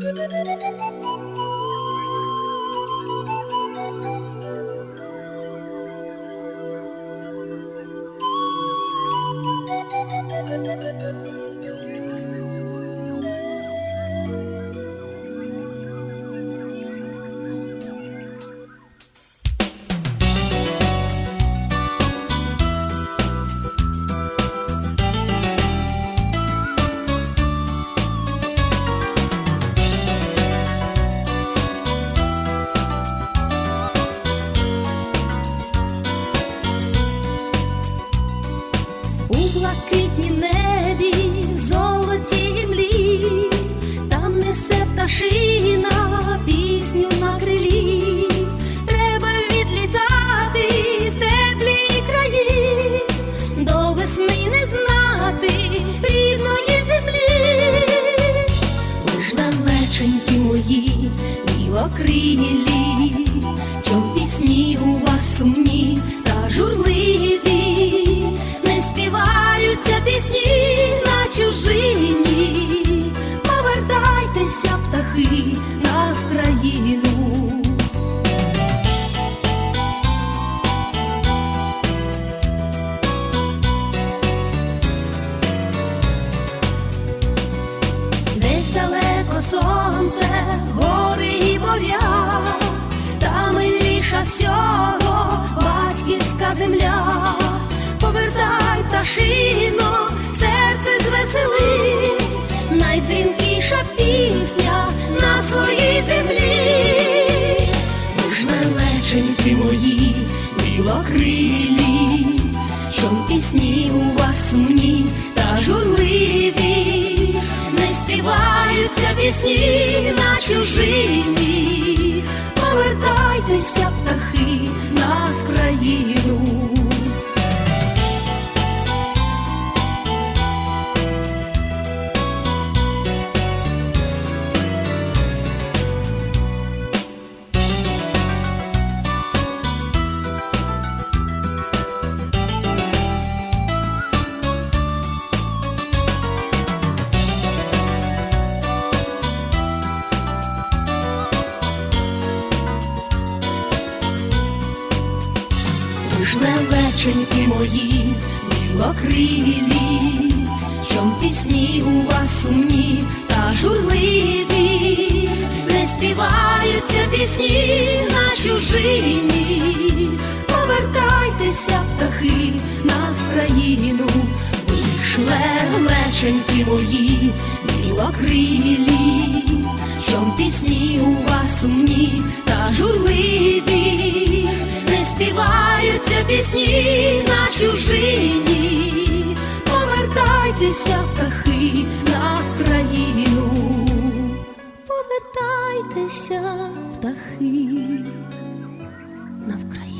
どどどどどど。Білокрилі, чом пісні у вас сумні та журливі, не співаються пісні всього батьківська земля. Повертай пташино, серце звесели, найдзвінкіша пісня на своїй землі. Ви ж лелеченьки мої, білокрилі, чом пісні у вас сумні та журливі, не співаються пісні на чужині, повертайтеся, птахи, на Вкраїну. Ж лелеченьки мої, білокрилі, чом пісні у вас сумні та журливі, не співаються пісні на чужині, повертайтеся, птахи, на Вкраїну, ви ж мої, білокрилі, чом пісні пісні на чужині, повертайтеся, птахи, на Вкраїну, повертайтеся, птахи, на Вкраїну.